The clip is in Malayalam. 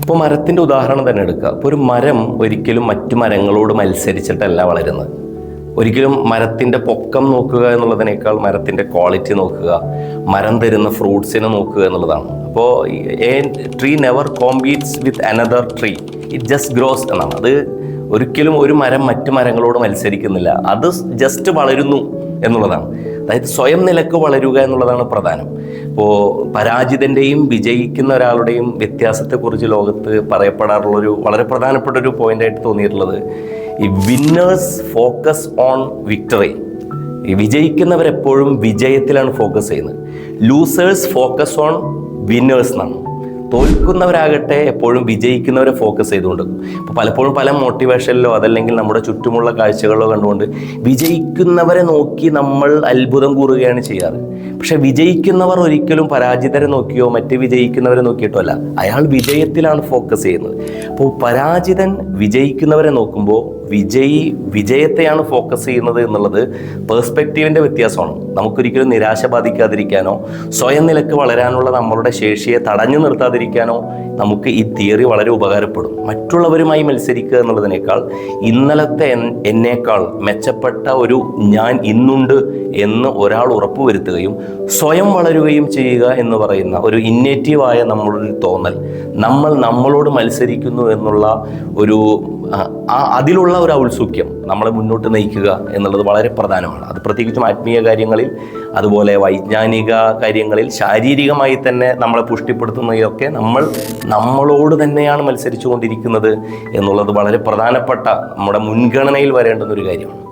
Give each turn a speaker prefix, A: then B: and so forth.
A: ഇപ്പോൾ മരത്തിന്റെ ഉദാഹരണം തന്നെ എടുക്കുക. ഇപ്പോൾ ഒരു മരം ഒരിക്കലും മറ്റു മരങ്ങളോട് മത്സരിച്ചിട്ടല്ല വളരുന്നത്. ഒരിക്കലും മരത്തിന്റെ പൊക്കം നോക്കുക എന്നുള്ളതിനേക്കാൾ മരത്തിന്റെ ക്വാളിറ്റി നോക്കുക മരം തരുന്ന ഫ്രൂട്ട്സിനെ നോക്കുക എന്നുള്ളതാണ്. അപ്പോൾ a tree never competes with another tree it just grows എന്നാണ്. അത് ഒരിക്കലും ഒരു മരം മറ്റു മരങ്ങളോട് മത്സരിക്കുന്നില്ല. അത് ജസ്റ്റ് വളരുന്നു എന്നുള്ളതാണ്. അതായത് സ്വയം നിലയ്ക്ക് വളരുക എന്നുള്ളതാണ് പ്രധാനം. ഇപ്പോൾ പരാജിതന്റെയും വിജയിക്കുന്ന ഒരാളുടെയും വ്യത്യാസത്തെക്കുറിച്ച് ലോകത്ത് പറയപ്പെടാറുള്ളൊരു വളരെ പ്രധാനപ്പെട്ട ഒരു പോയിന്റായിട്ട് തോന്നിയിട്ടുള്ളത് ഈ വിന്നേഴ്സ് ഫോക്കസ് ഓൺ വിക്ടറി ഈ വിജയിക്കുന്നവരെപ്പോഴും വിജയത്തിലാണ് ഫോക്കസ് ചെയ്യുന്നത്. ലൂസേഴ്സ് ഫോക്കസ് ഓൺ വിന്നേഴ്സ് എന്നാണ്. തോൽക്കുന്നവരാകട്ടെ എപ്പോഴും വിജയിക്കുന്നവരെ ഫോക്കസ് ചെയ്തുകൊണ്ട്. ഇപ്പോൾ പലപ്പോഴും പല മോട്ടിവേഷനിലോ അതല്ലെങ്കിൽ നമ്മുടെ ചുറ്റുമുള്ള കാഴ്ചകളോ കണ്ടുകൊണ്ട് വിജയിക്കുന്നവരെ നോക്കി നമ്മൾ അത്ഭുതം കൂറുകയാണ് ചെയ്യാറ്. പക്ഷെ വിജയിക്കുന്നവർ ഒരിക്കലും പരാജിതരെ നോക്കിയോ മറ്റ് വിജയിക്കുന്നവരെ നോക്കിയിട്ടോ അല്ല. അയാൾ വിജയത്തിലാണ് ഫോക്കസ് ചെയ്യുന്നത്. അപ്പോൾ പരാജിതൻ വിജയിക്കുന്നവരെ നോക്കുമ്പോൾ വിജയി വിജയത്തെയാണ് ഫോക്കസ് ചെയ്യുന്നത് എന്നുള്ളത് പേഴ്സ്പെക്റ്റീവിന്റെ വ്യത്യാസമാണ്. നമുക്കൊരിക്കലും നിരാശ ബാധിക്കാതിരിക്കാനോ സ്വയം നിലയ്ക്ക് വളരാനുള്ള നമ്മളുടെ ശേഷിയെ തടഞ്ഞു നമുക്ക് ഈ തിയറി വളരെ ഉപകാരപ്പെടും. മറ്റുള്ളവരുമായി മത്സരിക്കുക എന്നുള്ളതിനേക്കാൾ ഇന്നലത്തെ എന്നേക്കാൾ മെച്ചപ്പെട്ട ഒരു ഞാൻ ഇന്നുണ്ട് എന്ന് ഒരാൾ ഉറപ്പുവരുത്തുകയും സ്വയം വളരുകയും ചെയ്യുക എന്ന് പറയുന്ന ഒരു ഇന്നേറ്റീവായ നമ്മളുടെ തോന്നൽ. നമ്മൾ നമ്മളോട് മത്സരിക്കുന്നു എന്നുള്ള ഒരു അതിലുള്ള ഒരു ഔത്സുക്യം നമ്മളെ മുന്നോട്ട് നയിക്കുക എന്നുള്ളത് വളരെ പ്രധാനമാണ്. അത് പ്രത്യേകിച്ചും ആത്മീയ കാര്യങ്ങളിൽ അതുപോലെ വൈജ്ഞാനിക കാര്യങ്ങളിൽ ശാരീരികമായി തന്നെ നമ്മളെ പുഷ്ടിപ്പെടുത്തുന്നതിലൊക്കെ നമ്മൾ നമ്മളോട് തന്നെയാണ് മത്സരിച്ചു കൊണ്ടിരിക്കുന്നത് എന്നുള്ളത് വളരെ പ്രധാനപ്പെട്ട നമ്മുടെ മുൻഗണനയിൽ വരേണ്ടുന്ന ഒരു കാര്യമാണ്.